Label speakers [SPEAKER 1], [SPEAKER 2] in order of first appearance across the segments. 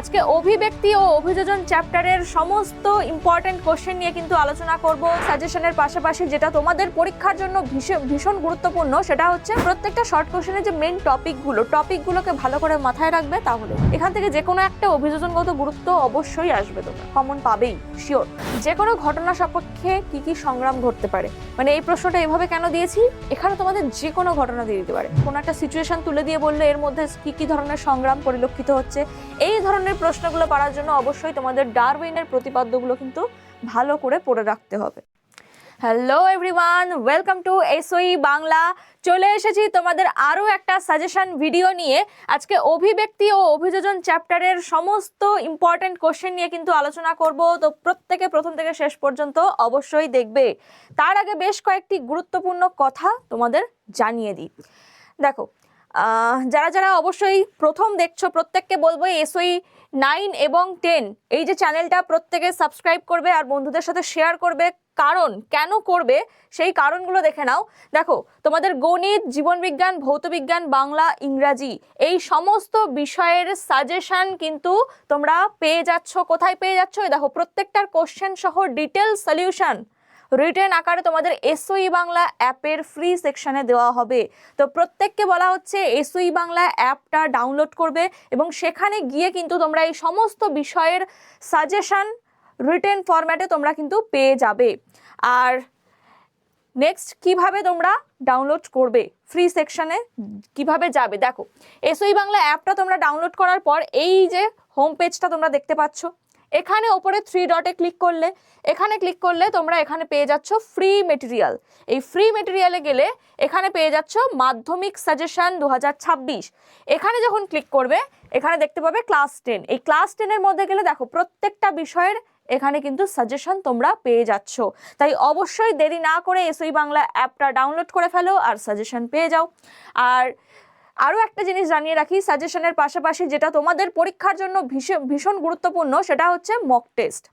[SPEAKER 1] আজকে অভিব্যক্তি ও অভিযোজন চ্যাপ্টারের সমস্ত ইম্পর্টেন্ট কোশ্চেন নিয়ে কিন্তু আলোচনা করব। সাজেশনের পাশাপাশি যেটা তোমাদের পরীক্ষার জন্য ভীষণ গুরুত্বপূর্ণ, সেটা হচ্ছে প্রত্যেকটা শর্ট কোশ্চেনের যে মেন টপিকগুলো টপিকগুলোকে ভালো করে মাথায় রাখবে তাহলে এখান থেকে যে কোনো একটা অভিযোজনগত গুরুত্ব অবশ্যই আসবে তোমরা। কমন পাবেই শিওর যে কোনো ঘটনা সপক্ষে কি কি সংগ্রাম ঘটতে পারে? মানে এই প্রশ্নটা এভাবে কেন দিয়েছি? এখানে তোমাদের যে কোনো ঘটনা দিয়ে দিতে পারে। কোনো একটা সিচুয়েশন তুলে দিয়ে বললে এর মধ্যে কি কি ধরনের সংগ্রাম পরিলক্ষিত হচ্ছে? এই ধরনের প্রশ্নগুলো পারার জন্য অবশ্যই তোমাদের ডারউইনের প্রতিপাদ্যগুলো কিন্তু ভালো করে পড়ে রাখতে হবে। Hello everyone welcome to SOE Bangla চলে এসেছি তোমাদের আরও একটা সাজেশন ভিডিও নিয়ে। আজকে অভিব্যক্তি ও অভিযোজন চ্যাপ্টারের সমস্ত ইম্পর্ট্যান্ট কোশ্চেন নিয়ে কিন্তু আলোচনা করব। তো প্রত্যেকে প্রথম থেকে শেষ পর্যন্ত অবশ্যই দেখবে। তার আগে বেশ কয়েকটি গুরুত্বপূর্ণ কথা তোমাদের জানিয়ে দিই। দেখো যারা যারা অবশ্যই প্রথম দেখছ, প্রত্যেককে বলব এসওই নাইন এবং টেন এই যে চ্যানেলটা প্রত্যেকে সাবস্ক্রাইব করবে আর বন্ধুদের সাথে শেয়ার করবে। কারণ, কেন করবে? সেই কারণগুলো দেখে নাও। দেখো, তোমাদের গণিত জীবনবিজ্ঞান ভৌতবিজ্ঞান বাংলা, ইংরাজি, এই সমস্ত বিষয়ের সাজেশন কিন্তু তোমরা পেয়ে যাচ্ছ। কোথায় পেয়ে যাচ্ছ? দেখো, প্রত্যেকটার কোশ্চেন সহ ডিটেল সলিউশন রিটেন আকারে তোমাদের এসওই বাংলা অ্যাপের ফ্রি সেকশনে দেওয়া হবে। তো প্রত্যেককে বলা হচ্ছে এসওই বাংলা অ্যাপটা ডাউনলোড করবে এবং সেখানে গিয়ে কিন্তু তোমরা এই সমস্ত বিষয়ের সাজেশন রিটেন ফরম্যাটে তোমরা কিন্তু পেয়ে যাবে। আর নেক্সট কীভাবে তোমরা ডাউনলোড করবে? ফ্রি সেকশনে কীভাবে যাবে? দেখো এসওই বাংলা অ্যাপটা তোমরা ডাউনলোড করার পর এই যে হোম পেজটা তোমরা দেখতে পাচ্ছ এখানে ওপরে থ্রি ডটে ক্লিক করলে, এখানে ক্লিক করলে তোমরা এখানে পেয়ে যাচ্ছ ফ্রি মেটেরিয়াল এই ফ্রি মেটেরিয়ালে গেলে এখানে পেয়ে যাচ্ছ মাধ্যমিক সাজেশন দু হাজার ছাব্বিশ। এখানে যখন ক্লিক করবে, এখানে দেখতে পাবে ক্লাস টেন এই ক্লাস টেনের মধ্যে গেলে দেখো প্রত্যেকটা বিষয়ের এখানে কিন্তু সাজেশন তোমরা পেয়ে যাচ্ছ। তাই অবশ্যই দেরি না করে এসওই বাংলা অ্যাপটা ডাউনলোড করে ফেলো আর সাজেশন পেয়ে যাও। আর আরও একটা জিনিস জানিয়ে রাখি সাজেশনের পাশাপাশি যেটা তোমাদের পরীক্ষার জন্য ভীষণ ভীষণ গুরুত্বপূর্ণ, সেটা হচ্ছে মক টেস্ট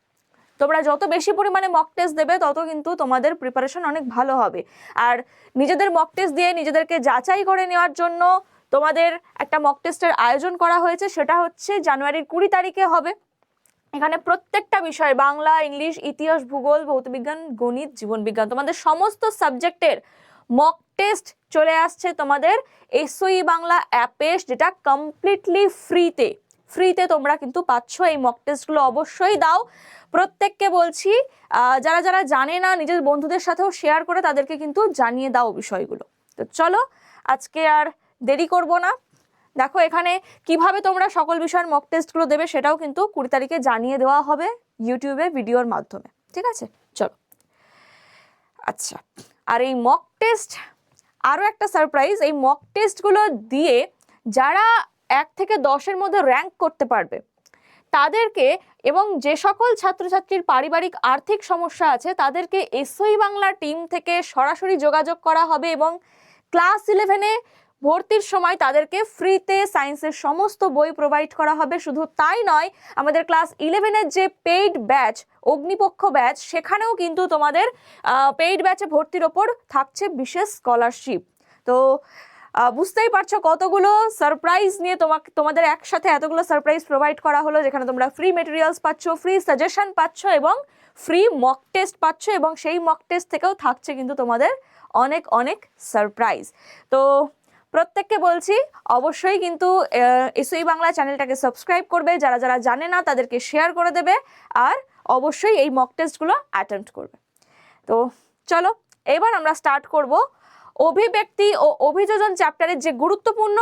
[SPEAKER 1] তোমরা যত বেশি পরিমাণে মক টেস্ট দেবে, তত কিন্তু তোমাদের প্রিপারেশন অনেক ভালো হবে। আর নিজেদের মক টেস্ট দিয়ে নিজেদেরকে যাচাই করে নেওয়ার জন্য তোমাদের একটা মক টেস্টের আয়োজন করা হয়েছে, সেটা হচ্ছে জানুয়ারির কুড়ি তারিখে হবে। এখানে প্রত্যেকটা বিষয়, বাংলা, ইংলিশ, ইতিহাস, ভূগোল, ভৌতবিজ্ঞান, গণিত, জীবনবিজ্ঞান, তোমাদের সমস্ত সাবজেক্টের মক টেস্ট চলে আসছে তোমাদের এসওই বাংলা অ্যাপে, যেটা কমপ্লিটলি ফ্রিতে ফ্রিতে তোমরা কিন্তু পাচ্ছ এই মক টেস্টগুলো অবশ্যই দাও। প্রত্যেককে বলছি যারা যারা জানে না, নিজের বন্ধুদের সাথেও শেয়ার করে তাদেরকে কিন্তু জানিয়ে দাও বিষয়গুলো। তো চলো, আজকে আর দেরি করব না। দেখো এখানে কীভাবে তোমরা সকল বিষয়ের মক টেস্টগুলো দেবে সেটাও কিন্তু কুড়ি তারিখে জানিয়ে দেওয়া হবে ইউটিউবে ভিডিওর মাধ্যমে। ঠিক আছে? চলো। আচ্ছা আর এই মক টেস্ট আরও একটা সারপ্রাইজ এই মক টেস্টগুলো দিয়ে যারা এক থেকে দশের মধ্যে র্যাঙ্ক করতে পারবে, তাদেরকে এবং যে সকল ছাত্রছাত্রীর পারিবারিক আর্থিক সমস্যা আছে, তাদেরকে এসওই বাংলা টিম থেকে সরাসরি যোগাযোগ করা হবে এবং ক্লাস ইলেভেনে ভর্তির সময় তাদেরকে ফ্রিতে সায়েন্সের সমস্ত বই প্রোভাইড করা হবে। শুধু তাই নয়, আমাদের ক্লাস ইলেভেনের যে পেইড ব্যাচ অগ্নিপক্ষ ব্যাচ সেখানেও কিন্তু তোমাদের পেইড ব্যাচে ভর্তির ওপর থাকছে বিশেষ স্কলারশিপ তো বুঝতেই পারছ কতগুলো সারপ্রাইজ নিয়ে তোমাকে, তোমাদের একসাথে এতগুলো সারপ্রাইজ প্রোভাইড করা হলো, যেখানে তোমরা ফ্রি মেটেরিয়ালস পাচ্ছ ফ্রি সাজেশন পাচ্ছ এবং ফ্রি মক টেস্ট পাচ্ছ এবং সেই মক টেস্ট থেকেও থাকছে কিন্তু তোমাদের অনেক অনেক সারপ্রাইজ তো প্রত্যেককে বলছি, অবশ্যই কিন্তু এসওই বাংলা চ্যানেলটাকে সাবস্ক্রাইব করবে। যারা যারা জানে না, তাদেরকে শেয়ার করে দেবে। আর অবশ্যই এই মক টেস্টগুলো অ্যাটেম্প্ট করবে। তো চলো, এবার আমরা স্টার্ট করব অভিব্যক্তি ও অভিযোজন চ্যাপ্টারের যে গুরুত্বপূর্ণ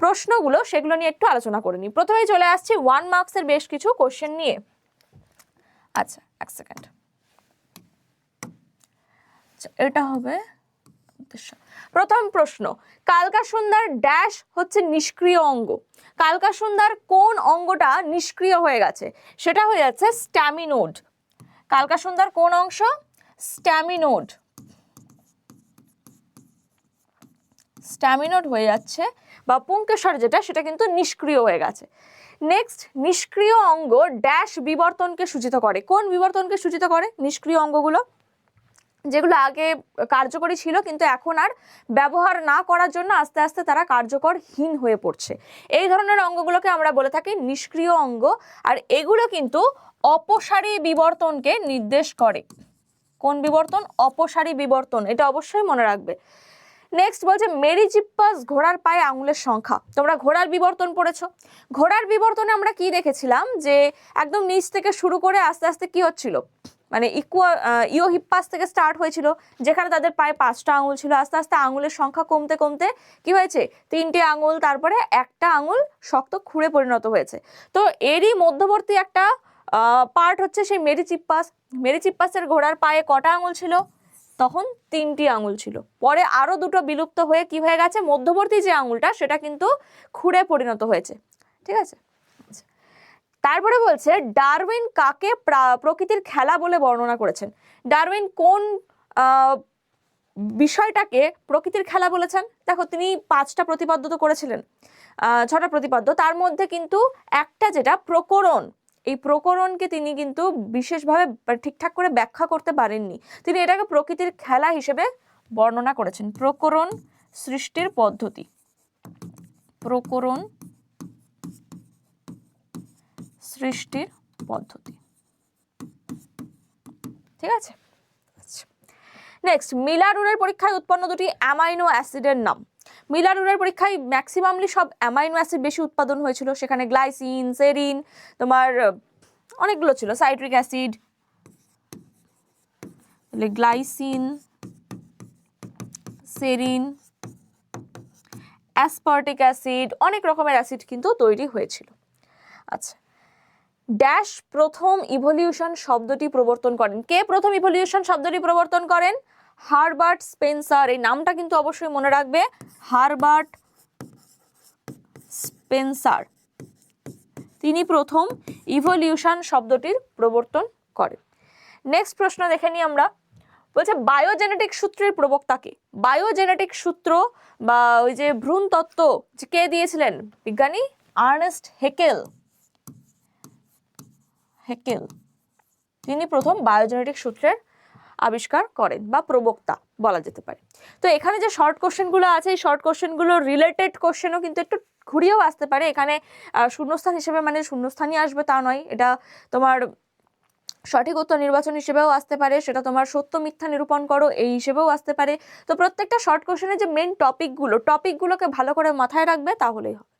[SPEAKER 1] প্রশ্নগুলো, সেগুলো নিয়ে একটু আলোচনা করে নিই। প্রথমেই চলে আসছি ওয়ান মার্কসের বেশ কিছু কোশ্চেন নিয়ে। আচ্ছা এক সেকেন্ড এটা হবে প্রথম প্রশ্ন, কালকা সুন্দর ড্যাশ হচ্ছে নিষ্ক্রিয় অঙ্গ। কালকা সুন্দর কোন অঙ্গটা নিষ্ক্রিয় হয়ে গেছে? সেটা হয়ে যাচ্ছে স্ট্যামিনোড কালকা সুন্দর কোন অংশ? স্ট্যামিনোড স্ট্যামিনোড হয়ে যাচ্ছে বা পুঙ্কেশ্বর যেটা, সেটা কিন্তু নিষ্ক্রিয় হয়ে গেছে। নেক্সট নিষ্ক্রিয় অঙ্গ ড্যাশ বিবর্তনকে সূচিত করে। কোন বিবর্তনকে সূচিত করে? নিষ্ক্রিয় অঙ্গগুলো। যেগুলো আগে কার্যকরী ছিল, কিন্তু এখন আর ব্যবহার না করার জন্য আস্তে আস্তে তারা কার্যকরহীন হয়ে পড়ছে। এই ধরনের অঙ্গগুলোকে আমরা বলে থাকি নিষ্ক্রিয় অঙ্গ, আর এগুলো কিন্তু অপসারী বিবর্তনকে নির্দেশ করে। কোন বিবর্তন? অপসারী বিবর্তন, এটা অবশ্যই মনে রাখবে। নেক্সট বলছে মেরিজিপ্পাস ঘোড়ার পায়ে আঙুলের সংখ্যা। তোমরা ঘোড়ার বিবর্তন পড়েছো। ঘোড়ার বিবর্তনে আমরা কি দেখেছিলাম? যে একদম নিচ থেকে শুরু করে আস্তে আস্তে কি হচ্ছিল? মানে ইকুয়া ইও হিপ্পাস থেকে স্টার্ট হয়েছিল, যেখানে তাদের পায়ে পাঁচটা আঙুল ছিল। আস্তে আস্তে আঙুলের সংখ্যা কমতে কমতে কি হয়েছে? তিনটে আঙুল, তারপরে একটা আঙুল শক্ত খুঁড়ে পরিণত হয়েছে। তো এরই মধ্যবর্তী একটা পার্ট হচ্ছে সেই মেরিচিপ্পাস মেরিচিপ্পাসের ঘোড়ার পায়ে কটা আঙুল ছিল? তখন তিনটি আঙুল ছিল। পরে আরও দুটো বিলুপ্ত হয়ে কি হয়ে গেছে? মধ্যবর্তী যে আঙুলটা, সেটা কিন্তু খুঁড়ে পরিণত হয়েছে। ঠিক আছে। তারপরে বলছে, ডারউইন কাকে প্রা- প্রকৃতির খেলা বলে বর্ণনা করেছেন? ডারউইন কোন বিষয়টাকে প্রকৃতির খেলা বলেছেন? দেখো, তিনি পাঁচটা প্রতিপাদ্য তো করেছিলেন ছটা প্রতিপাদ্য। তার মধ্যে কিন্তু একটা যেটা প্রকরণ, এই প্রকরণকে তিনি কিন্তু বিশেষভাবে ঠিকঠাক করে ব্যাখ্যা করতে পারেননি। তিনি এটাকে প্রকৃতির খেলা হিসেবে বর্ণনা করেছেন। প্রকরণ সৃষ্টির পদ্ধতি। প্রকরণ সৃষ্টির পদ্ধতি। ঠিক আছে? নেক্সট মিলারুরের পরীক্ষায় উৎপন্ন দুটি অ্যামাইনো অ্যাসিডের নাম। মিলারুরের পরীক্ষায় ম্যাক্সিমামলি সব অ্যামাইনো অ্যাসিড বেশি উৎপাদন হয়েছিল। সেখানে গ্লাইসিন, সেরিন, তোমার অনেকগুলো ছিল। Citric acid glycine, serine, aspartic acid, অনেক রকমের অ্যাসিড কিন্তু তৈরি হয়েছিল। আচ্ছা। ড্যাশ প্রথম ইভলিউশন শব্দটি প্রবর্তন করেন। কে প্রথম ইভলিউশন শব্দটি প্রবর্তন করেন? Herbert Spencer. এই নামটা কিন্তু অবশ্যই মনে রাখবে। Herbert Spencer. তিনি প্রথম ইভলিউশন শব্দটির প্রবর্তন করেন। নেক্সট প্রশ্ন দেখে নিই আমরা। বলছে বায়োজেনেটিক সূত্রের প্রবক্তাকে বায়োজেনেটিক সূত্র বা ওই যে ভ্রূণ তত্ত্ব যে কে দিয়েছিলেন? বিজ্ঞানী আর্নেস্ট হেকেল। হেকেল তিনি প্রথম বায়োজেনেটিক সূত্রের আবিষ্কার করেন বা প্রবক্তা বলা যেতে পারে। তো এখানে যে শর্ট কোশ্চেনগুলো আছে, এই শর্ট কোশ্চেনগুলো রিলেটেড কোশ্চেনও কিন্তু একটু ঘুরিয়েও আসতে পারে। এখানে শূন্যস্থান হিসেবে মানে শূন্যস্থানই আসবে তা নয়। এটা তোমার সঠিক উত্তর নির্বাচন হিসেবেও আসতে পারে, সেটা তোমার সত্য মিথ্যা নিরূপণ করো, এই হিসেবেও আসতে পারে। তো প্রত্যেকটা শর্ট কোশ্চেনের যে মেন টপিকগুলো টপিকগুলোকে ভালো করে মাথায় রাখবে, তাহলেই হবে।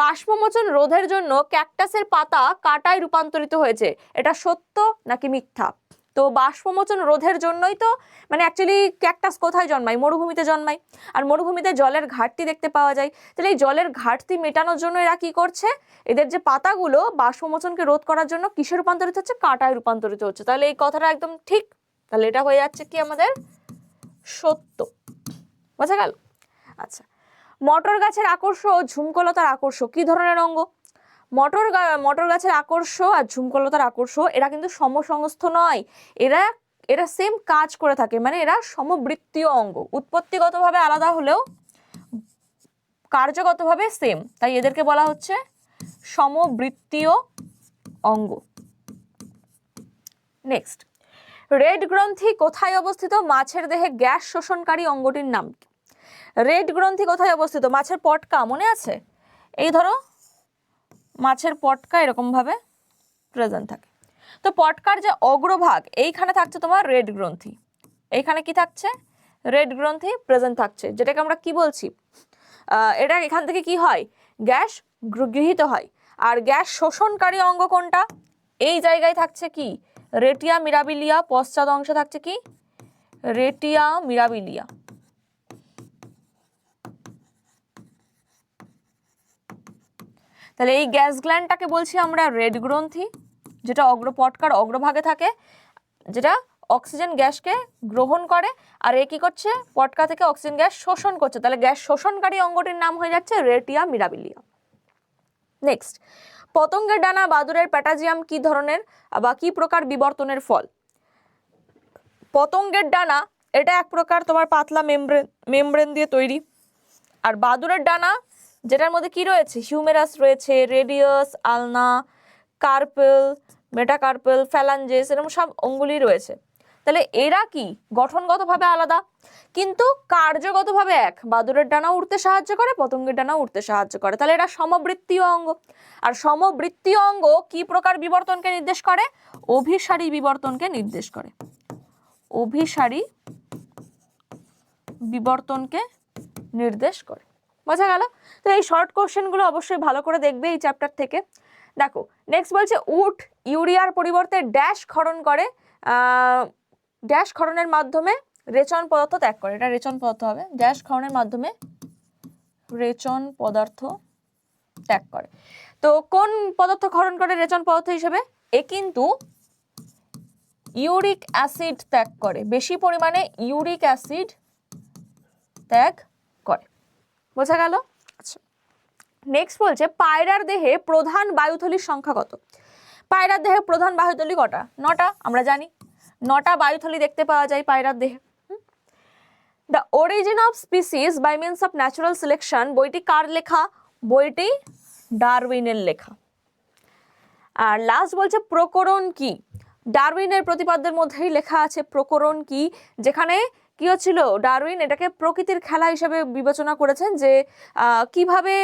[SPEAKER 1] বাষ্পমোচন রোধের জন্য ক্যাকটাসের পাতা কাটায় রূপান্তরিত হয়েছে। এটা সত্য নাকি মিথ্যা? তো বাষ্পমোচন রোধের জন্যই তো মানে অ্যাকচুয়ালি ক্যাকটাস কোথায় জন্মায়? মরুভূমিতে জন্মায়। আর মরুভূমিতে জলের ঘাটতি দেখতে পাওয়া যায়। তাহলে এই জলের ঘাটতি মেটানোর জন্য এরা কি করছে? এদের যে পাতাগুলো বাষ্পমোচনকে রোধ করার জন্য কিসে রূপান্তরিত হচ্ছে? কাঁটায় রূপান্তরিত হচ্ছে। তাহলে এই কথাটা একদম ঠিক। তাহলে এটা হয়ে যাচ্ছে কি আমাদের? সত্য। বোঝা গেল? আচ্ছা। মটর গাছের আকর্ষ ও ঝুমকলতার আকর্ষ কি ধরনের অঙ্গ? মটর মটর গাছের আকর্ষ আর ঝুমকলতার আকর্ষ এরা কিন্তু সমসংস্থ নয়। এরা এরা সেম কাজ করে থাকে মানে এরা সমবৃত্তীয় অঙ্গ। উৎপত্তিগতভাবে আলাদা হলেও কার্যগতভাবে সেম তাই এদেরকে বলা হচ্ছে সমবৃত্তীয় অঙ্গ। নেক্সট রেড গ্রন্থি কোথায় অবস্থিত? মাছের দেহে গ্যাস শোষণকারী অঙ্গটির নাম কি? রেড গ্রন্থি কোথায় অবস্থিত? মাছের পটকা, মনে আছে? এই ধরো, মাছের পটকা এরকমভাবে প্রেজেন্ট থাকে। তো পটকার যে অগ্রভাগ, এইখানে থাকছে তোমার রেড গ্রন্থি। এইখানে কি থাকছে? রেড গ্রন্থি প্রেজেন্ট থাকছে, যেটাকে আমরা কি বলছি? এটা এখান থেকে কি হয়? গ্যাস গৃহীত হয়। আর গ্যাস শোষণকারী অঙ্গ কোনটা? এই জায়গায় থাকছে কি? রেটিয়া মিরাবিলিয়া, পশ্চাৎ অংশে থাকছে কি? Retia mirabilia. তাহলে এই গ্যাস গ্ল্যান্ডটাকে বলছি আমরা রেড গ্রন্থি, যেটা অগ্র পটকার অগ্রভাগে থাকে, যেটা অক্সিজেন গ্যাসকে গ্রহণ করে, আর এ কী করছে? পটকা থেকে অক্সিজেন গ্যাস শোষণ করছে। তাহলে গ্যাস শোষণকারী অঙ্গটির নাম হয়ে যাচ্ছে রেটিয়া মিরাবিলিয়া। নেক্সট পতঙ্গের ডানা বাদুরের প্যাটাজিয়াম কি ধরনের বা কি প্রকার বিবর্তনের ফল? পতঙ্গের ডানা, এটা এক প্রকার তোমার পাতলা মেমব্রেন মেমব্রেন দিয়ে তৈরি। আর বাদুরের ডানা যেটার মধ্যে কি রয়েছে? হিউমেরাস রয়েছে, রেডিয়াস, আলনা, কার্পেল, মেটাকার্পেল, ফ্যালাঞ্জেস, এরকম সব অঙ্গুলি রয়েছে। তাহলে এরা কি? গঠনগতভাবে আলাদা, কিন্তু কার্যগতভাবে এক। বাদুরের ডানা উঠতে সাহায্য করে, পতঙ্গের ডানা উঠতে সাহায্য করে। তাহলে এটা সমবৃত্তীয় অঙ্গ। আর সমবৃত্তীয় অঙ্গ কি প্রকার বিবর্তনকে নির্দেশ করে? অভিসারী বিবর্তনকে নির্দেশ করে। অভিসারী বিবর্তনকে নির্দেশ করে। বোঝা গেল? তো এই শর্ট কোশ্চেনগুলো অবশ্যই ভালো করে দেখবে এই চ্যাপ্টার থেকে। দেখো নেক্সট বলছে, উট ইউরিয়ার পরিবর্তে ড্যাশ ক্ষরণ করে ড্যাশ ক্ষরণের মাধ্যমে রেচন পদার্থ ত্যাগ করে। এটা রেচন পদার্থ হবে। ড্যাশ ক্ষরণের মাধ্যমে রেচন পদার্থ ত্যাগ করে। তো কোন পদার্থ ক্ষরণ করে রেচন পদার্থ হিসেবে? এ কিন্তু ইউরিক অ্যাসিড ত্যাগ করে। বেশি পরিমাণে ইউরিক অ্যাসিড ত্যাগ বোঝা গেল? আচ্ছা। নেক্সট বলছে, পায়রার দেহে প্রধান বায়ুথলির সংখ্যা কত? পায়রার দেহে প্রধান বায়ুথলি কটা? নটা, আমরা জানি। নটা বায়ুথলি দেখতে পাওয়া যায় পায়রার দেহে। The origin of species by means of natural selection বইটি কার লেখা? বইটি ডারউইনের লেখা। আর লাস্ট বলছে, প্রকরণ কি? ডারউইনের প্রতিপাদ্যের মধ্যেই লেখা আছে প্রকরণ কি? যেখানে কি হচ্ছিল? ডারউইন এটাকে প্রকৃতির খেলা হিসাবে বিবেচনা করেছেন যে কীভাবে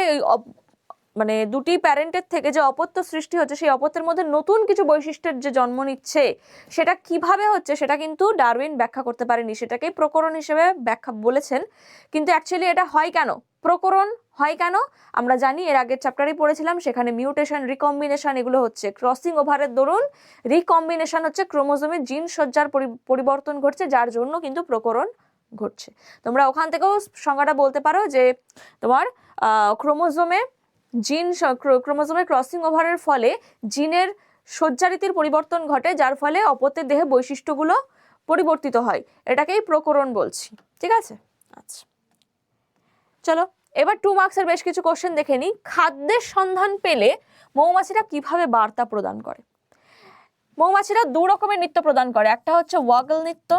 [SPEAKER 1] মানে দুটি প্যারেন্টের থেকে যে অপত্য সৃষ্টি হচ্ছে, সেই অপত্যের মধ্যে নতুন কিছু বৈশিষ্ট্যের যে জন্ম নিচ্ছে, সেটা কীভাবে হচ্ছে সেটা কিন্তু ডারউইন ব্যাখ্যা করতে পারেনি। সেটাকেই প্রকরণ হিসেবে ব্যাখ্যা বলেছেন। কিন্তু অ্যাকচুয়ালি এটা হয় কেন? প্রকরণ হয় কেন? আমরা জানি এর আগের চ্যাপ্টারেই পড়েছিলাম, সেখানে মিউটেশন রিকম্বিনেশন এগুলো হচ্ছে। ক্রসিং ওভারের দরুন রিকম্বিনেশন হচ্ছে ক্রোমোজোমে জিন সজ্জার পরি- পরিবর্তন ঘটছে, যার জন্য কিন্তু প্রকরণ ঘটছে। তোমরা ওখান থেকেও সংজ্ঞাটা বলতে পারো যে তোমার ক্রোমোজোমে জিন ক্রোমোজোমের ক্রসিং ওভারের ফলে জিনের সজ্জারীতির পরিবর্তন ঘটে, যার ফলে অপত্যের দেহে বৈশিষ্ট্যগুলো পরিবর্তিত হয়। এটাকেই প্রকরণ বলছি। ঠিক আছে? আচ্ছা। চলো, এবার টু মার্কসের বেশ কিছু কোশ্চেন দেখে নিই। খাদ্যের সন্ধান পেলে মৌমাছিরা কীভাবে বার্তা প্রদান করে? মৌমাছিরা দু রকমের নৃত্য প্রদান করে। একটা হচ্ছে ওয়াগল নৃত্য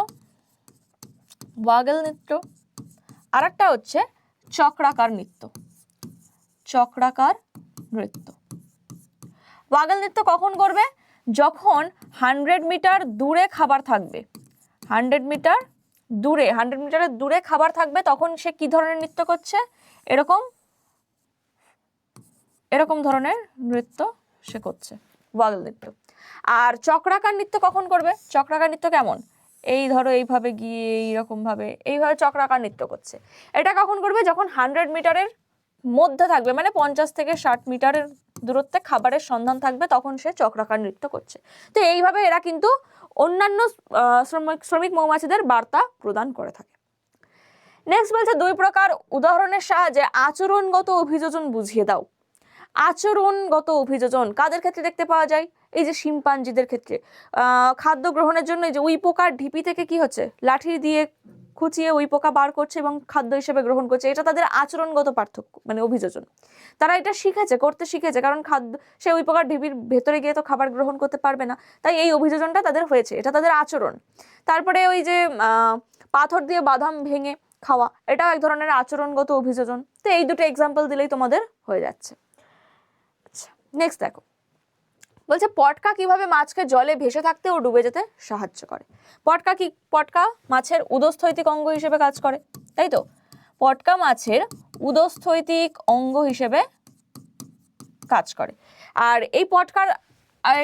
[SPEAKER 1] ওয়াগল নৃত্য আর একটা হচ্ছে চক্রাকার নৃত্য। চক্রাকার নৃত্য। ওয়াগল নৃত্য কখন করবে? যখন হান্ড্রেড মিটার দূরে খাবার থাকবে। হান্ড্রেড মিটার দূরে, হান্ড্রেড মিটারের দূরে খাবার থাকবে, তখন সে কি ধরনের নৃত্য করছে? এরকম এরকম ধরনের নৃত্য সে করছে ওয়াগল নৃত্য। আর চক্রাকার নৃত্য কখন করবে? চক্রাকার নৃত্য কেমন? এই ধরো এইভাবে গিয়ে এইরকম ভাবে এইভাবে চক্রাকার নৃত্য করছে। এটা কখন করবে? যখন হান্ড্রেড মিটারের মধ্যে থাকবে মানে পঞ্চাশ থেকে ষাট মিটারের দূরত্বে খাবারের সন্ধান থাকবে, তখন সে চক্রাকার নৃত্য করছে। তো এইভাবে এরা কিন্তু অন্যান্য শ্রমিক শ্রমিক মৌমাছিদের বার্তা প্রদান করে থাকে। নেক্সট বলছে দুই প্রকার উদাহরণের সাহায্যে আচরণগত অভিযোজন বুঝিয়ে দাও। আচরণগত অভিযোজন কাদের ক্ষেত্রে দেখতে পাওয়া যায়? এই যে শিম্পাঞ্জিদের ক্ষেত্রে। খাদ্য গ্রহণের জন্য এই যে উই পোকার ঢিপি থেকে কি হচ্ছে? লাঠি দিয়ে খুঁচিয়ে ওই পোকা বার করছে এবং খাদ্য হিসেবে গ্রহণ করছে, এটা তাদের আচরণগত পার্থক্য মানে অভিযোজন। তারা এটা শিখেছে, করতে শিখেছে, কারণ খাদ্য, সে ওই পোকার ঢিবির ভেতরে গিয়ে তো খাবার গ্রহণ করতে পারবে না। তাই এই অভিযোজনটা তাদের হয়েছে, এটা তাদের আচরণ। তারপরে ওই যে পাথর দিয়ে বাদাম ভেঙে খাওয়া, এটাও এক ধরনের আচরণগত অভিযোজন। তো এই দুটো এক্সাম্পল দিলেই তোমাদের হয়ে যাচ্ছে। আচ্ছা নেক্সট দেখো। বলছে, পটকা কীভাবে মাছকে জলে ভেসে থাকতে ও ডুবে যেতে সাহায্য করে। পটকা কি, পটকা মাছের উদস্থৈতিক অঙ্গ হিসেবে কাজ করে, তাই তো? পটকা মাছের উদস্থৈতিক অঙ্গ হিসেবে কাজ করে। আর এই পটকার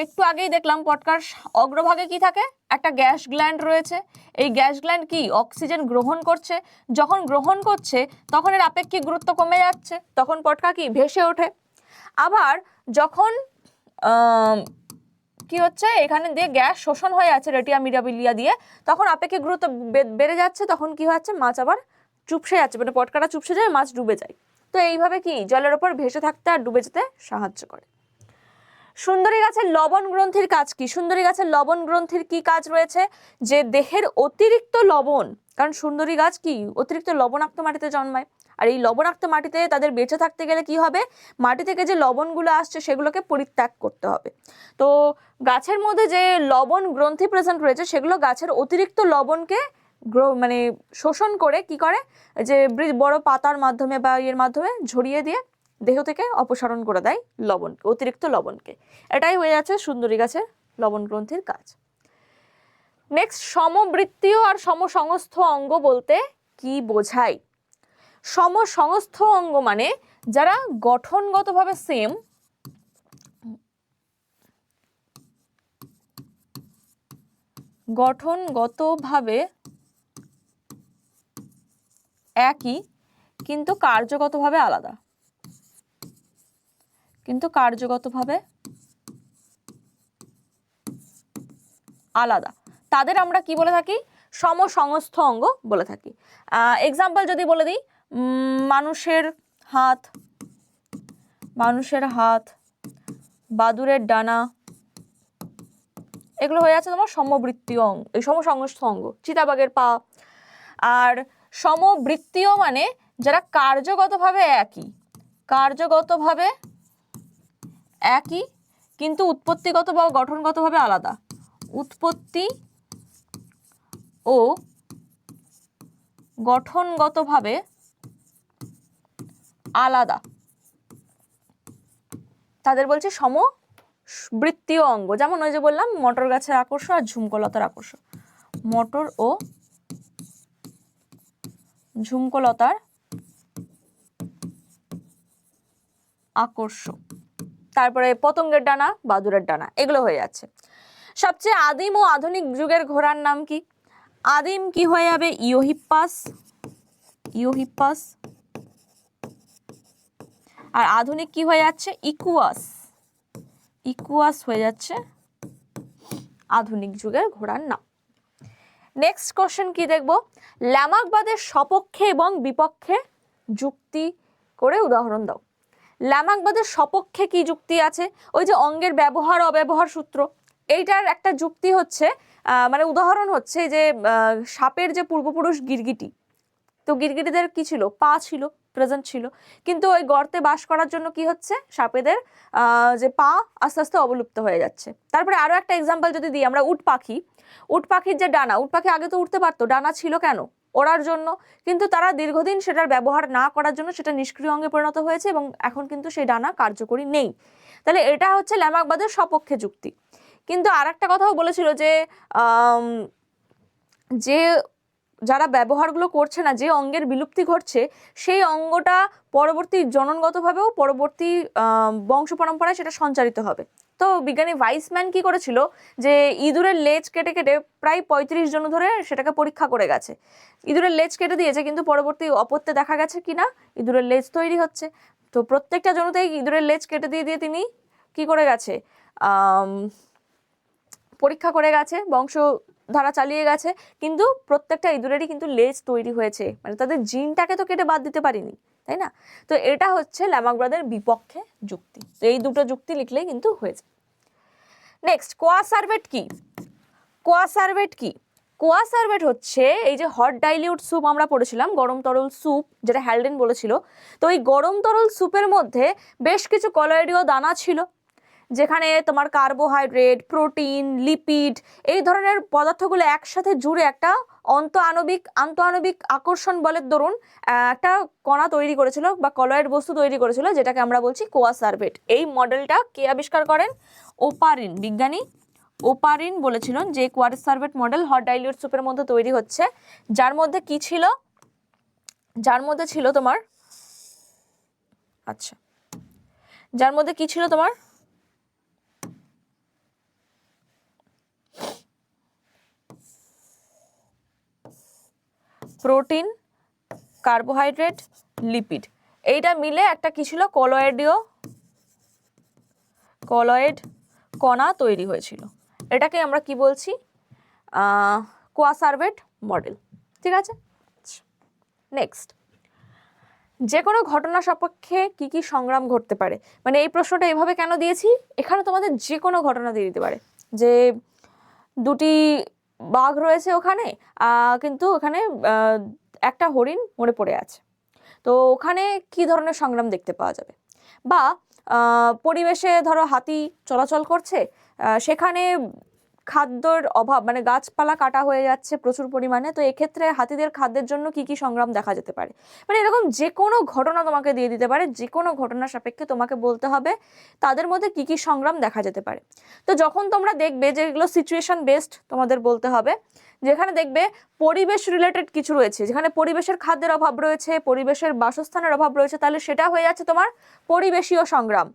[SPEAKER 1] একটু আগেই দেখলাম পটকার অগ্রভাগে কি থাকে? একটা গ্যাস গ্ল্যান্ড রয়েছে। এই গ্যাস গ্ল্যান্ড কি? অক্সিজেন গ্রহণ করছে। যখন গ্রহণ করছে, তখন এর আপেক্ষিক গুরুত্ব কমে যাচ্ছে। তখন পটকা কি? ভেসে ওঠে। আবার যখন কি হচ্ছে? এখানে দিয়ে গ্যাস শোষণ হয়ে যাচ্ছে রেটিয়া মিরাবিলিয়া দিয়ে। তখন আপেক্ষিক গুরুত্ব বেড়ে যাচ্ছে, তখন কি হচ্ছে? মাছ আবার চুপসে যাচ্ছে মানে পটকাটা চুপসে যায়, মাছ ডুবে যায়। তো এইভাবে কি জলের ওপর ভেসে থাকতে আর ডুবে যেতে সাহায্য করে? সুন্দরী গাছের লবণ গ্রন্থির কাজ কি? সুন্দরী গাছের লবণ গ্রন্থির কি কাজ রয়েছে? যে দেহের অতিরিক্ত লবণ, কারণ সুন্দরী গাছ কি? অতিরিক্ত লবণাক্ত মাটিতে জন্মায়। আর এই লবণাক্ত মাটিতে তাদের বেঁচে থাকতে গেলে কি হবে? মাটি থেকে যে লবণগুলো আসছে সেগুলোকে পরিত্যাগ করতে হবে। তো গাছের মধ্যে যে লবণ গ্রন্থি প্রেজেন্ট রয়েছে, সেগুলো গাছের অতিরিক্ত লবণকে মানে শোষণ করে কি করে? যে বড় পাতার মাধ্যমে বা ইয়ের মাধ্যমে ঝরিয়ে দিয়ে দেহ থেকে অপসারণ করে দেয় লবণকে অতিরিক্ত লবণকে। এটাই হয়ে যাচ্ছে সুন্দরী গাছের লবণ গ্রন্থির কাজ। নেক্সট সমবৃত্তীয় আর সমসংস্থ অঙ্গ বলতে কি বোঝায়? সমসংস্থ অঙ্গ মানে যারা গঠনগতভাবে সেম গঠনগতভাবে একই, কিন্তু কার্যগতভাবে আলাদা। কিন্তু কার্যগতভাবে আলাদা। তাদের আমরা কি বলে থাকি? সমসংস্থ অঙ্গ বলে থাকি। এক্সাম্পল যদি বলে দিই মানুষের হাত মানুষের হাত, বাদুরের ডানা, এগুলো হয়ে আছে তোমার সমবৃত্তীয় অঙ্গ, এই সমসংস্থ অঙ্গ, চিতাবাঘের পা। আর সমবৃত্তীয় মানে যারা কার্যগতভাবে একই কার্যগতভাবে একই, কিন্তু উৎপত্তিগত বা গঠনগতভাবে আলাদা। উৎপত্তি ও গঠনগতভাবে আলাদা। তাদের বলছে সম বৃত্তীয় অঙ্গ। যেমন ওই যে বললাম, মটর গাছের আকর্ষণ আর ঝুমকলতার আকর্ষণ। মটর ও ঝুমকলতার আকর্ষণ। তারপরে পতঙ্গের ডানা, বাদুরের ডানা, এগুলো হয়ে যাচ্ছে। সবচেয়ে আদিম ও আধুনিক যুগের ঘোড়ার নাম কি? আদিম কি হয়ে যাবে? ইওহিপ্পাস ইওহিপ্পাস আর আধুনিক কি হয়ে যাচ্ছে? ইকুয়াস ইকুয়াস হয়ে যাচ্ছে আধুনিক যুগের ঘোড়ার নাম। নেক্সট কোশ্চেন কি দেখব? ল্যামাকবাদের সপক্ষে এবং বিপক্ষে যুক্তি করে উদাহরণ দাও। ল্যামাকবাদের সপক্ষে কি যুক্তি আছে? ওই যে অঙ্গের ব্যবহার, অব্যবহার সূত্র। এইটার একটা যুক্তি হচ্ছে মানে উদাহরণ হচ্ছে যে সাপের যে পূর্বপুরুষ গিরগিটি, তো গিরগিটিদের কি ছিল? পা ছিল। প্রেজেন্ট ছিল। কিন্তু ওই গর্তে বাস করার জন্য কি হচ্ছে? সাপেদের যে পা আস্তে আস্তে অবলুপ্ত হয়ে যাচ্ছে। তারপরে আরও একটা এক্সাম্পল যদি দিই আমরা, উট পাখি। উট পাখির যে ডানা, উট পাখি আগে তো উঠতে পারতো, ডানা ছিল কেন? ওড়ার জন্য। কিন্তু তারা দীর্ঘদিন সেটার ব্যবহার না করার জন্য সেটা নিষ্ক্রিয় অঙ্গে পরিণত হয়েছে এবং এখন কিন্তু সেই ডানা কার্যকরী নেই। তাহলে এটা হচ্ছে ল্যামাকবাদের সপক্ষে যুক্তি। কিন্তু আর একটা কথাও বলেছিল যে যে যারা ব্যবহারগুলো করছে না, যে অঙ্গের বিলুপ্তি ঘটছে, সেই অঙ্গটা পরবর্তী জননগতভাবেও পরবর্তী বংশ পরম্পরায় সেটা সঞ্চারিত হবে। তো বিজ্ঞানী ভাইসম্যান কি করেছিল? যে ইঁদুরের লেজ কেটে কেটে প্রায় পঁয়ত্রিশ জন ধরে সেটাকে পরীক্ষা করে গেছে। ইঁদুরের লেজ কেটে দিয়েছে, কিন্তু পরবর্তী অপত্যে দেখা গেছে কি না? ইঁদুরের লেজ তৈরি হচ্ছে। তো প্রত্যেকটা জনতেই ইঁদুরের লেজ কেটে দিয়ে দিয়ে তিনি কি করে গেছে? পরীক্ষা করে গেছে, বংশ ধারা চালিয়ে গেছে, কিন্তু প্রত্যেকটা ইঁদুরেরই কিন্তু লেজ তৈরি হয়েছে। মানে তাদের জিনটাকে তো কেটে বাদ দিতে পারিনি, তাই না? তো এটা হচ্ছে ল্যামাগ্রাদের বিপক্ষে যুক্তি। তো এই দুটো যুক্তি লিখলেই কিন্তু হয়েছে নেক্সট কোয়াসার্ভেট কি? কোয়াসার্ভেট কি? কোয়াসার্ভেট হচ্ছে এই যে হট ডাইলিউট স্যুপ আমরা পড়েছিলাম, গরম তরল স্যুপ যেটা হ্যালডেন বলেছিল। তো এই গরম তরল স্যুপের মধ্যে বেশ কিছু কলয়েডীয় দানা ছিল। যেখানে তোমার কার্বোহাইড্রেট প্রোটিন লিপিড এই ধরনের পদার্থগুলো একসাথে জুড়ে একটা অন্ত আণবিক আন্ত আণবিক আকর্ষণ বলের দরুন একটা কণা তৈরি করেছিল বা কলয়েড বস্তু তৈরি করেছিল, যেটাকে আমরা বলছি কোয়া সার্ভেট এই মডেলটা কে আবিষ্কার করেন? ওপারিন, বিজ্ঞানী ওপারিন বলেছিলেন যে coacervate model hot dilute সুপের মধ্যে তৈরি হচ্ছে, যার মধ্যে কি ছিল? যার মধ্যে ছিল তোমার আচ্ছা যার মধ্যে কি ছিল তোমার? Protein, carbohydrate, lipid. এইটা মিলে একটা কি ছিল? কলয়েডীয়, কলয়েড কণা তৈরি হয়েছিল। এটাকে আমরা কি বলছি? Coacervate model. ঠিক আছে? নেক্সট। যে কোনো ঘটনা সপক্ষে কি কি সংগ্রাম ঘটতে পারে? মানে এই প্রশ্নটা এভাবে কেন দিয়েছি? এখানে তোমাদের যে কোনো ঘটনা দিয়ে দিতে পারে। যে দুটি বাঘ রয়েছে ওখানে কিন্তু ওখানে একটা হরিণ মরে পড়ে আছে। তো ওখানে কি ধরনের সংগ্রাম দেখতে পাওয়া যাবে? বা পরিবেশে ধরো হাতি চলাচল করছে সেখানে খাদ্যর অভাব মানে গাছপালা কাটা হয়ে যাচ্ছে প্রচুর পরিমাণে, তো এক্ষেত্রে হাতিদের খাদ্যের জন্য কি কি সংগ্রাম দেখা যেতে পারে? মানে এরকম যে কোনো ঘটনা তোমাকে দিয়ে দিতে পারে যে কোনো ঘটনা সাপেক্ষে তোমাকে বলতে হবে, তাদের মধ্যে কি কি সংগ্রাম দেখা যেতে পারে। তো যখন তোমরা দেখবে যে এগুলো সিচুয়েশন বেসড তোমাদের বলতে হবে, যেখানে দেখবে পরিবেশ রিলেটেড কিছু রয়েছে, যেখানে পরিবেশের খাদ্যের অভাব রয়েছে, পরিবেশের বাসস্থানের অভাব রয়েছে, তাহলে সেটা হয়ে যাচ্ছে তোমার পরিবেশীয় সংগ্রাম।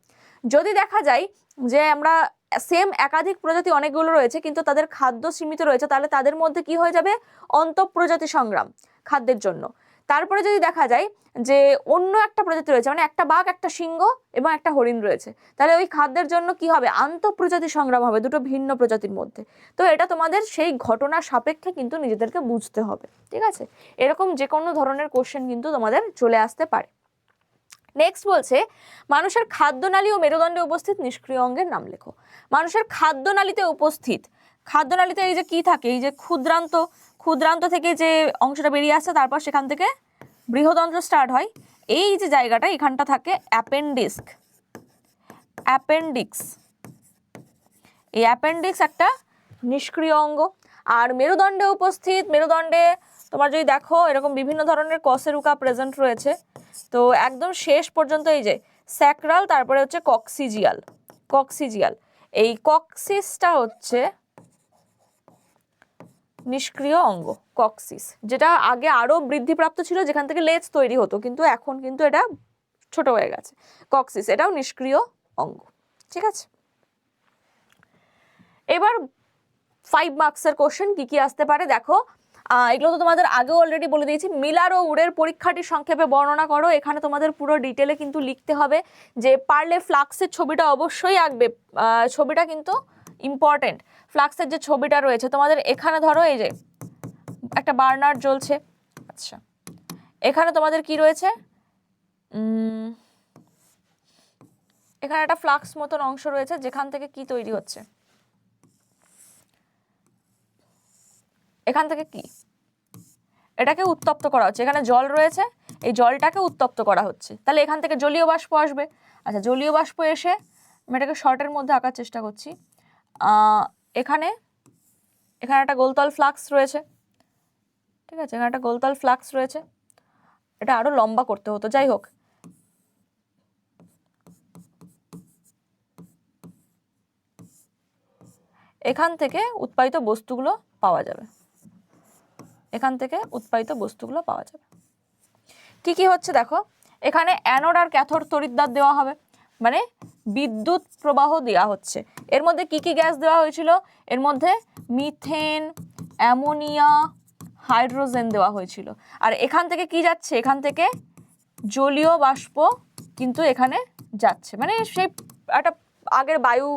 [SPEAKER 1] যদি দেখা যায় যে আমরা সেম একাধিক প্রজাতি অনেকগুলো রয়েছে, কিন্তু তাদের খাদ্য সীমিত রয়েছে, তাহলে তাদের মধ্যে কি হয়ে যাবে? অন্তঃপ্রজাতি সংগ্রাম খাদ্যের জন্য। তারপরে যদি দেখা যায় যে অন্য একটা প্রজাতি রয়েছে মানে একটা বাঘ, একটা সিংহ এবং একটা হরিণ রয়েছে, তাহলে ওই খাদ্যের জন্য কি হবে? আন্তঃপ্রজাতি সংগ্রাম হবে, দুটো ভিন্ন প্রজাতির মধ্যে। তো এটা তোমাদের সেই ঘটনা সাপেক্ষে কিন্তু নিজেদেরকে বুঝতে হবে, ঠিক আছে? এরকম যে কোনো ধরনের কোশ্চেন কিন্তু তোমাদের চলে আসতে পারে। নেক্সট বলছে, মানুষের খাদ্যনালী ও মেরুদণ্ডে উপস্থিত নিষ্ক্রিয় অঙ্গের নাম লেখো। মানুষের খাদ্যনালীতে উপস্থিত, খাদ্যনালীতে এই যে কি থাকে, এই যে ক্ষুদ্রান্ত ক্ষুদ্রান্ত থেকে যে অংশটা বেরিয়ে আসছে, তারপর সেখান থেকে বৃহদন্ত্র স্টার্ট হয়। এই যে জায়গাটা, এখানটা থাকে অ্যাপেন্ডিক্স অ্যাপেন্ডিক্স এই অ্যাপেন্ডিক্স একটা নিষ্ক্রিয় অঙ্গ। আর মেরুদণ্ডে উপস্থিত, মেরুদণ্ডে তোমার যদি দেখো, এরকম বিভিন্ন ধরনের কসেরুকা প্রেজেন্ট রয়েছে। তো একদম শেষ পর্যন্ত এই যে স্যাক্রাল, তারপরে হচ্ছে কক্সিজিয়াল কক্সিজিয়াল। এই কক্সিসটা হচ্ছে নিষ্ক্রিয় অঙ্গ, কক্সিস, যেটা আগে আরও বৃদ্ধিপ্রাপ্ত ছিল, যেখান থেকে লেজ তৈরি হতো, কিন্তু এখন কিন্তু এটা ছোট হয়ে গেছে। কক্সিস, এটাও নিষ্ক্রিয় অঙ্গ, ঠিক আছে? এবার ফাইভ মার্কসের কোশ্চেন কি কি আসতে পারে? দেখো এগুলো তো তোমাদের আগেও অলরেডি বলে দিয়েছি। মিলার ও উড়ের পরীক্ষাটি সংক্ষেপে বর্ণনা করো। এখানে তোমাদের পুরো ডিটেলে কিন্তু লিখতে হবে যে পারলে ফ্লাক্সের ছবিটা অবশ্যই আঁকবে। ছবিটা কিন্তু ইম্পর্টেন্ট ফ্লাক্সের যে ছবিটা রয়েছে, তোমাদের এখানে ধরো এই যে একটা বার্নার জ্বলছে। আচ্ছা। এখানে তোমাদের কি রয়েছে? এখানে একটা ফ্লাক্স মতন অংশ রয়েছে, যেখান থেকে কি তৈরি হচ্ছে। এখান থেকে কি? এটাকে উত্তপ্ত করা হচ্ছে। এখানে জল রয়েছে, এই জলটাকে উত্তপ্ত করা হচ্ছে। তাহলে এখান থেকে জলীয় বাষ্প আসবে। আচ্ছা জলীয় বাষ্প এসে আমি এটাকে শর্টের মধ্যে আঁকার চেষ্টা করছি। এখানে এখানে একটা গোলতল ফ্লাক্স রয়েছে। ঠিক আছে, এখানে একটা গোলতল ফ্লাক্স রয়েছে। এটা আরও লম্বা করতে হতো, যাই হোক। এখান থেকে উৎপাদিত বস্তুগুলো পাওয়া যাবে। এখান থেকে উৎপাদিত বস্তুগুলো পাওয়া যাবে। কি কি হচ্ছে দেখো? এখানে অ্যানোড আর ক্যাথোড তড়িৎদ্বার দেওয়া হবে। মানে বিদ্যুৎ প্রবাহ দেওয়া হচ্ছে। এর মধ্যে কি কি গ্যাস দেওয়া হয়েছিল? এর মধ্যে মিথেন, অ্যামোনিয়া, হাইড্রোজেন দেওয়া হয়েছিল। আর এখান থেকে কি যাচ্ছে? এখান থেকে জলীয় বাষ্প কিন্তু এখানে যাচ্ছে। মানে সেই একটা আগের বায়ু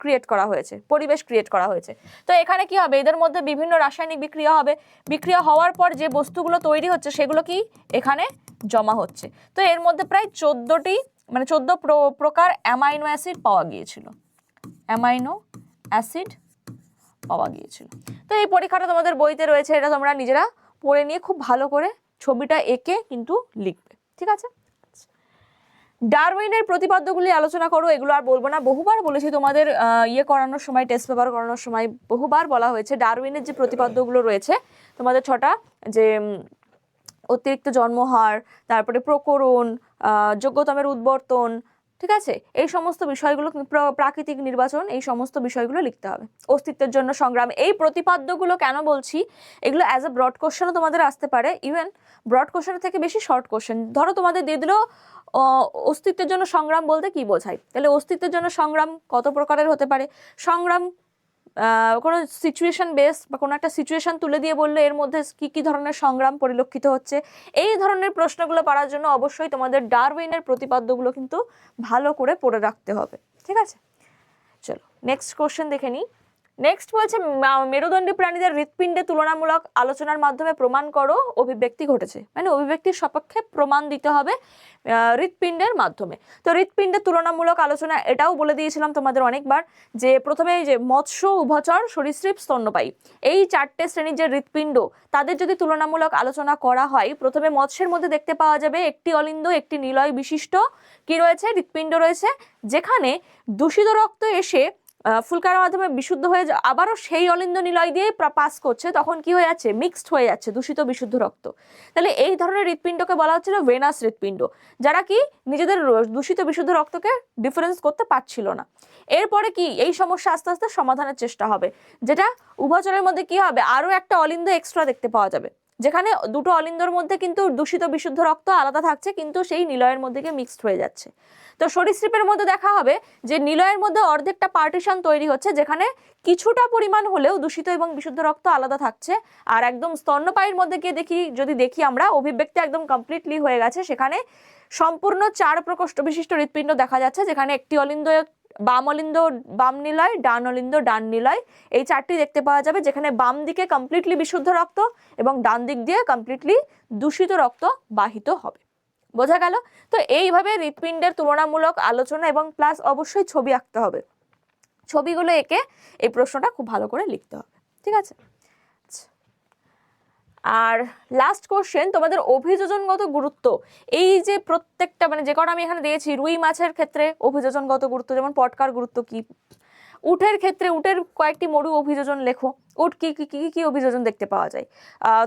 [SPEAKER 1] ক্রিয়েট করা হয়েছে, পরিবেশ ক্রিয়েট করা হয়েছে। তো এখানে কি হবে? এদের মধ্যে বিভিন্ন রাসায়নিক বিক্রিয়া হবে। বিক্রিয়া হওয়ার পর যে বস্তুগুলো তৈরি হচ্ছে, সেগুলো কি? এখানে জমা হচ্ছে। তো এর মধ্যে প্রায় চোদ্দোটি মানে চোদ্দ প্রকার অ্যামাইনো অ্যাসিড পাওয়া গিয়েছিল। অ্যামাইনো অ্যাসিড পাওয়া গিয়েছিল। তো এই পরীক্ষাটা তোমাদের বইতে রয়েছে, এটা তোমরা নিজেরা পড়ে নিয়ে খুব ভালো করে ছবিটা এঁকে কিন্তু লিখবে। ঠিক আছে? ডারউইনের প্রতিপাদ্যগুলি আলোচনা করো, এগুলো আর বলব না। বহুবার বলেছি তোমাদের ইয়ে করানোর সময় টেস্ট পেপার করানোর সময় বহুবার বলা হয়েছে ডারউইনের যে প্রতিপাদ্যগুলো রয়েছে, তোমাদের ছটা, যে অতিরিক্ত জন্মহার, তারপরে প্রকরণ যোগ্যতমের উদ্বর্তন, ঠিক আছে? এই সমস্ত বিষয়গুলো প্র- প্রাকৃতিক নির্বাচন, এই সমস্ত বিষয়গুলো লিখতে হবে। অস্তিত্বের জন্য সংগ্রাম। এই প্রতিপাদ্যগুলো কেন বলছি? এগুলো অ্যাজ এ ব্রড কোশ্চেনও তোমাদের আসতে পারে। ইভেন ব্রড কোশ্চেনের থেকে বেশি শর্ট কোশ্চেন ধরো তোমাদের দিয়ে দিল অস্তিত্বের জন্য সংগ্রাম বলতে কি বোঝায়? তাহলে অস্তিত্বের জন্য সংগ্রাম কত প্রকারের হতে পারে? সংগ্রাম কোনো সিচুয়েশন বেস বা কোনো একটা সিচুয়েশন তুলে দিয়ে বললে এর মধ্যে কি কি ধরনের সংগ্রাম পরিলক্ষিত হচ্ছে? এই ধরনের প্রশ্নগুলো পারার জন্য অবশ্যই তোমাদের ডারউইনের প্রতিপাদ্যগুলো কিন্তু ভালো করে পড়ে রাখতে হবে। ঠিক আছে? চলো নেক্সট কোশ্চেন দেখে নিই। নেক্সট বলছে মেরুদণ্ডী প্রাণীদের হৃৎপিণ্ডে তুলনামূলক আলোচনার মাধ্যমে প্রমাণ করো, অভিব্যক্তি ঘটেছে। মানে অভিব্যক্তির সপক্ষে প্রমাণ দিতে হবে হৃৎপিণ্ডের মাধ্যমে। তো হৃৎপিণ্ডের তুলনামূলক আলোচনা, এটাও বলে দিয়েছিলাম তোমাদের অনেকবার, যে প্রথমে যে মৎস্য উভচর সরীসৃপ স্তন্যপায়ী, এই চারটে শ্রেণির যে হৃৎপিণ্ড, তাদের যদি তুলনামূলক আলোচনা করা হয়, প্রথমে মৎস্যের মধ্যে দেখতে পাওয়া যাবে একটি অলিন্দ, একটি নিলয় বিশিষ্ট, কি রয়েছে? হৃৎপিণ্ড রয়েছে, যেখানে দূষিত রক্ত এসে ফুলকার মাধ্যমে বিশুদ্ধ হয়ে আবারও সেই অলিন্দ নিলয় দিয়েই পাস করছে। তখন কি হয়ে যাচ্ছে? মিক্সড হয়ে যাচ্ছে, দূষিত বিশুদ্ধ রক্ত। তাহলে এই ধরনের হৃৎপিণ্ডকে বলা হচ্ছিল ভেনাস হৃৎপিণ্ড, যারা কি নিজেদের দূষিত বিশুদ্ধ রক্তকে ডিফারেন্স করতে পারছিল না। এরপরে কি? এই সমস্যা আস্তে আস্তে সমাধানের চেষ্টা হবে, যেটা উভচরের মধ্যে কি হবে? আরও একটা অলিন্দ এক্সট্রা দেখতে পাওয়া যাবে। যেখানে দুটো অলিন্দর মধ্যে কিন্তু দূষিত বিশুদ্ধ রক্ত আলাদা থাকছে, কিন্তু সেই নিলয়ের মধ্যে গিয়ে মিক্সড হয়ে যাচ্ছে। তো সরীসৃপের মধ্যে দেখা হবে যে নিলয়ের মধ্যে অর্ধেকটা পার্টিশন তৈরি হচ্ছে, যেখানে কিছুটা পরিমাণ হলেও দূষিত এবং বিশুদ্ধ রক্ত আলাদা থাকছে। আর একদম স্তন্যপায়ীর মধ্যে গিয়ে দেখি, যদি দেখি আমরা, অভিব্যক্তি একদম কমপ্লিটলি হয়ে গেছে। সেখানে সম্পূর্ণ চার প্রকোষ্ঠ বিশিষ্ট হৃৎপিণ্ড দেখা যাচ্ছে, যেখানে একটি অলিন্দ বাম অলিন্দ বাম নিলয় ডান অলিন্দ ডান নিলয় এই চারটি দেখতে পাওয়া যাবে, যেখানে বাম দিকে কমপ্লিটলি বিশুদ্ধ রক্ত এবং ডান দিক দিয়ে কমপ্লিটলি দূষিত রক্ত বাহিত হবে। বোঝা গেল? তো এইভাবে হৃৎপিণ্ডের তুলনামূলক আলোচনা এবং প্লাস অবশ্যই ছবি আঁকতে হবে। ছবিগুলো এঁকে এই প্রশ্নটা খুব ভালো করে লিখতে হবে। ঠিক আছে। আর লাস্ট কোশ্চেন তোমাদের অভিযোজনগত গুরুত্ব। এই যে প্রত্যেকটা মানে যে কটা আমি এখানে দিয়েছি, রুই মাছের ক্ষেত্রে অভিযোজনগত গুরুত্ব, যেমন পটকার গুরুত্ব কি? উটের ক্ষেত্রে, উটের কয়েকটি মরু অভিযোজন লেখো। উট কি কি কি, কী অভিযোজন দেখতে পাওয়া যায়?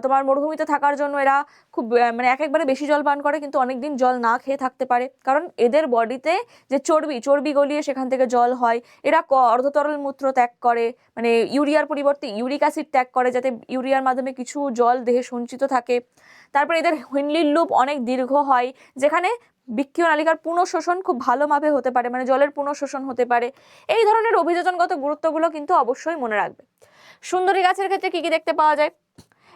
[SPEAKER 1] তোমার মরুভূমিতে থাকার জন্য এরা খুব মানে এক একবারে বেশি জল পান করে, কিন্তু অনেক দিন জল না খেয়ে থাকতে পারে। কারণ এদের বডিতে যে চর্বি চর্বি গলিয়ে সেখান থেকে জল হয়, এরা অর্ধতরল মূত্র ত্যাগ করে মানে ইউরিয়ার পরিবর্তে ইউরিক অ্যাসিড ত্যাগ করে, যাতে ইউরিয়ার মাধ্যমে কিছু জল দেহে সঞ্চিত থাকে। তারপরে এদের হুইনলির লুপ অনেক দীর্ঘ হয়, যেখানে বৃক্ষীয় নালিকার পুনঃশোষণ খুব ভালোভাবে হতে পারে মানে জলের পুনঃশোষণ হতে পারে। এই ধরনের অভিযোজনগত গুরুত্বগুলো কিন্তু অবশ্যই মনে রাখবে। সুন্দরী গাছের ক্ষেত্রে কি কি দেখতে পাওয়া যায়?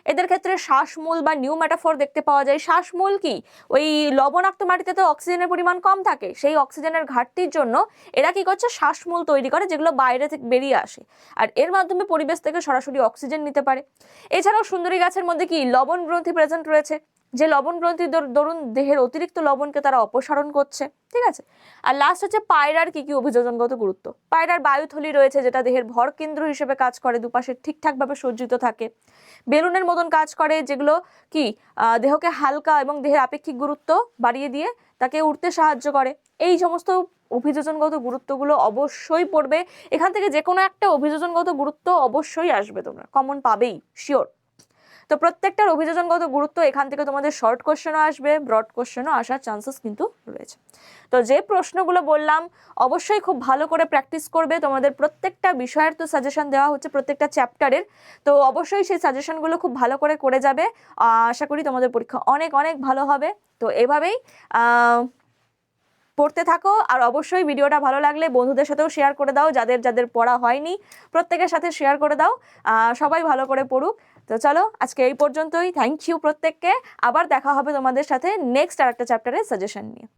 [SPEAKER 1] এদের ক্ষেত্রে শ্বাসমূল বা নিউ মেটাফোর দেখতে পাওয়া যায়। শ্বাসমূল কি? ওই লবণাক্ত মাটিতে তো অক্সিজেনের পরিমাণ কম থাকে, সেই অক্সিজেনের ঘাটতির জন্য এরা কি করছে? শ্বাসমূল তৈরি করে যেগুলো বাইরে থেকে বেরিয়ে আসে, আর এর মাধ্যমে পরিবেশ থেকে সরাসরি অক্সিজেন নিতে পারে। এছাড়াও সুন্দরী গাছের মধ্যে কি লবণ গ্রন্থি প্রেজেন্ট রয়েছে? যে লবণ গ্রন্থি দরুন দেহের অতিরিক্ত লবণকে তারা অপসারণ করছে, ঠিক আছে? আর লাস্ট হচ্ছে পায়রার কি কি অভিযোজনগত গুরুত্ব? পায়রার বায়ুথলি রয়েছে যেটা দেহের ভর কেন্দ্র হিসেবে কাজ করে, দুপাশে ঠিকঠাকভাবে সজ্জিত থাকে। বেলুনের মতন কাজ করে যেগুলো কি দেহকে হালকা এবং দেহের আপেক্ষিক গুরুত্ব বাড়িয়ে দিয়ে তাকে উঠতে সাহায্য করে। এই সমস্ত অভিযোজনগত গুরুত্বগুলো অবশ্যই পড়বে। এখান থেকে যে কোনো একটা অভিযোজনগত গুরুত্ব অবশ্যই আসবে তোমরা কমন পাবেই শিওর তো প্রত্যেকটার অভিযোজনগত গুরুত্ব এখান থেকে তোমাদের শর্ট কোশ্চেনও আসবে ব্রড কোশ্চেনও আসার চান্সেস কিন্তু রয়েছে। তো যে প্রশ্নগুলো বললাম, অবশ্যই খুব ভালো করে প্র্যাকটিস করবে। তোমাদের প্রত্যেকটা বিষয়ের তো সাজেশন দেওয়া হচ্ছে প্রত্যেকটা চ্যাপ্টারের তো অবশ্যই সেই সাজেশনগুলো খুব ভালো করে করে যাবে। আশা করি তোমাদের পরীক্ষা অনেক অনেক ভালো হবে। তো এভাবেই পড়তে থাকো। আর অবশ্যই ভিডিওটা ভালো লাগলে বন্ধুদের সাথেও শেয়ার করে দাও। যাদের যাদের পড়া হয়নি, প্রত্যেকের সাথে শেয়ার করে দাও। সবাই ভালো করে পড়ুক। তো চলো, আজকে এই পর্যন্তই। থ্যাংক ইউ প্রত্যেককে। আবার দেখা হবে তোমাদের সাথে নেক্সট আর একটা চ্যাপ্টারের সাজেশন নিয়ে।